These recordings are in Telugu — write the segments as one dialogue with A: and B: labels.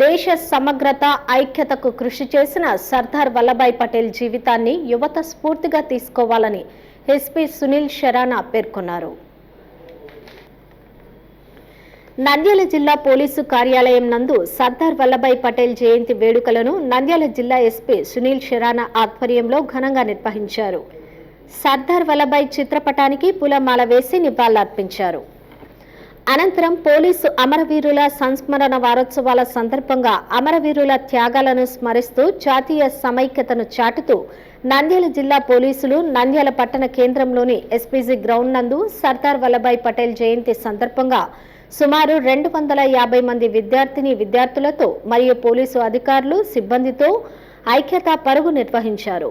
A: దేశ సమగ్రత ఐక్యతకు కృషి చేసిన సర్దార్ వల్లభాయ్ పటేల్ జీవితాన్ని యువత స్ఫూర్తిగా తీసుకోవాలని ఎస్పీ సునీల్ షరానా పేర్కొన్నారు. నంద్యాల జిల్లా పోలీసు కార్యాలయం నందు సర్దార్ వల్లభాయ్ పటేల్ జయంతి వేడుకలను నంద్యాల జిల్లా ఎస్పీ సునీల్ షెరానా ఆధ్వర్యంలో ఘనంగా నిర్వహించారు. సర్దార్ వల్లభాయ్ చిత్రపటానికి పూలమాల వేసి నివాళులర్పించారు. అనంతరం పోలీసు అమరవీరుల సంస్మరణ వారోత్సవాల సందర్భంగా అమరవీరుల త్యాగాలను స్మరిస్తూ జాతీయ సమైక్యతను చాటుతూ నంద్యాల జిల్లా పోలీసులు నంద్యాల పట్టణ కేంద్రంలోని ఎస్పీజీ గ్రౌండ్ నందు సర్దార్ వల్లభాయ్ పటేల్ జయంతి సందర్భంగా సుమారు రెండు వందల యాభై మంది విద్యార్థిని విద్యార్థులతో మరియు పోలీసు అధికారులు సిబ్బందితో ఐక్యతా పరుగు నిర్వహించారు.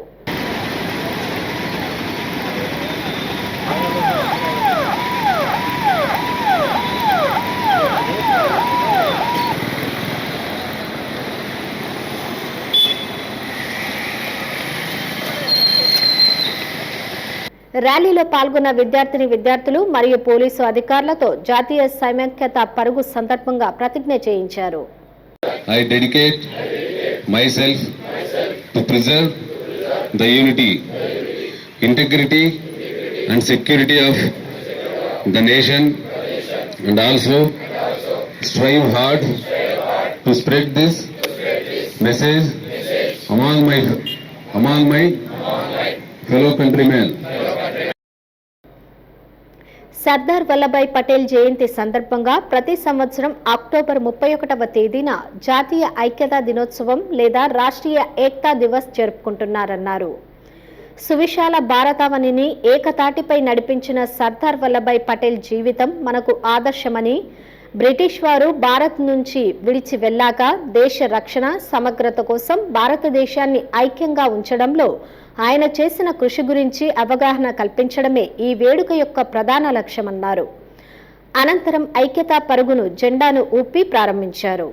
A: ర్యాలీలో పాల్గొన్న విద్యార్థిని విద్యార్థులు మరియు పోలీసు అధికారులతో జాతీయ సమైక్యత పరుగు సందర్భంగా ప్రతిజ్ఞ చేయించారు
B: I dedicate myself to preserve the unity, integrity, and security of the nation and also strive hard to spread this message among my among my fellow countrymen.
A: Sardar Vallabhbhai Patel జయంతి సందర్భంగా ప్రతి సంవత్సరం అక్టోబర్ ముప్పై ఒకటవ తేదీన జాతీయ ఐక్యతా దినోత్సవం లేదా రాష్ట్రీయ ఏక్తా దివస్ జరుపుకుంటున్నారన్నారు. సువిశాల భారతావనిని ఏకతాటిపై నడిపించిన సర్దార్ వల్లభాయ్ పటేల్ జీవితం మనకు ఆదర్శమని బ్రిటిష్ వారు భారత్ నుంచి విడిచి వెళ్ళాక దేశ రక్షణ సమగ్రత కోసం భారతదేశాన్ని ఐక్యంగా ఉంచడంలో ఆయన చేసిన కృషి గురించి అవగాహన కల్పించడమే ఈ వేడుక యొక్క ప్రధాన లక్ష్యమన్నారు అనంతరం ఐక్యతా పరుగును జెండాను ఊపి ప్రారంభించారు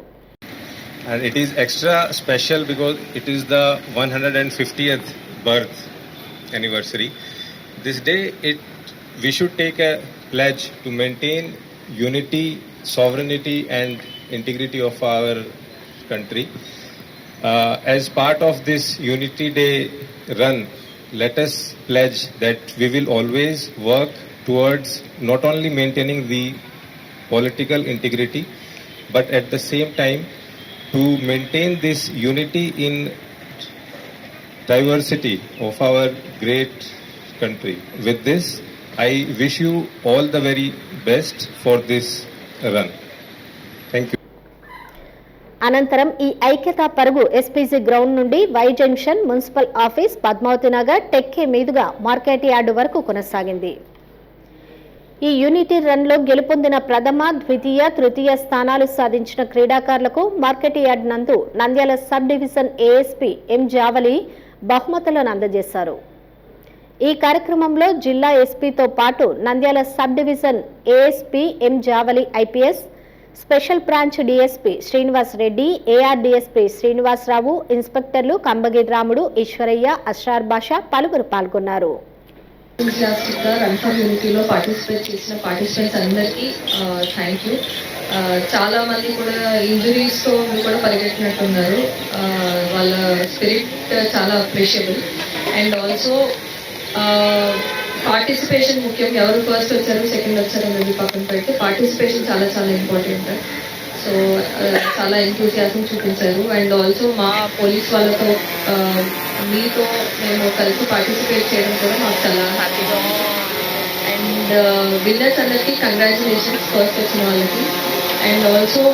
C: and it is extra special because it is the 150th birth anniversary this day it we should take a pledge to maintain unity sovereignty and integrity of our country uh, as part of this unity day run let us pledge that we will always work towards not only maintaining the political integrity but at the same time to maintain this unity in diversity of our great country. With this, I wish you all the very best for this run.
A: అనంతరం ఈ ఐక్యతా పరుగు ఎస్పీసీ గ్రౌండ్ నుండి Y junction municipal office Padmavathi Nagar Tekke మీదుగా మార్కెట్ యార్డు వరకు కొనసాగింది. ఈ యూనిటీ రన్లో గెలుపొందిన ప్రథమ ద్వితీయ తృతీయ స్థానాలు సాధించిన క్రీడాకారులకు మార్కెట్ యార్డ్ నందు Nandyal sub division ASP M Javali బహుమతులను అందజేశారు. ఈ కార్యక్రమంలో జిల్లా ఎస్పీతో పాటు Nandyal sub division ASP M Javali IPS special branch DSP Srinivas Reddy AR DSP Srinivasarao ఇన్స్పెక్టర్లు Kambagiri Ramudu Eswaraiah Ashrar Basha పలువురు పాల్గొన్నారు.
D: యూనిటీలో పార్టిసిపేట్ చేసిన పార్టిసిపెంట్స్ అందరికీ థ్యాంక్ యూ చాలా మంది కూడా ఇంజురీస్తో కూడా పరిగెట్టినట్టున్నారు వాళ్ళ స్పిరిట్ చాలా అప్రిషియబుల్ అండ్ ఆల్సో పార్టిసిపేషన్ ముఖ్యం ఎవరు ఫస్ట్ వచ్చారు సెకండ్ వచ్చారు అనేది పక్కన పెడితే పార్టిసిపేషన్ చాలా చాలా ఇంపార్టెంట్ సో uh, చాలా ఎంతూసియాసం చూపించారు. అండ్ ఆల్సో మా పోలీస్ వాళ్ళతో uh, మీతో మేము కలిసి పార్టిసిపేట్ చేయడం కూడా మాకు చాలా హ్యాపీగా అండ్ విన్నర్స్ అందరికీ కంగ్రాచులేషన్స్ ఫస్ట్ వచ్చిన వాళ్ళకి. అండ్ ఆల్సో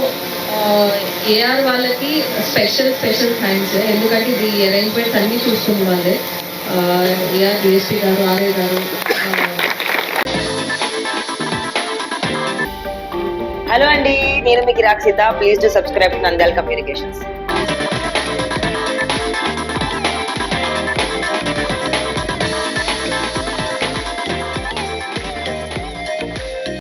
D: ఏఆర్ వాళ్ళకి స్పెషల్ స్పెషల్ థ్యాంక్స్ ఎందుకంటే ఇది అరేంజ్మెంట్స్ అన్నీ చూస్తుంది వాళ్ళే. ఏఆర్ డిఎస్పీ గారు ఆర్ఏ గారు
E: హలో అండి నేను మీకు Rakshita please to subscribe to Nandyal communications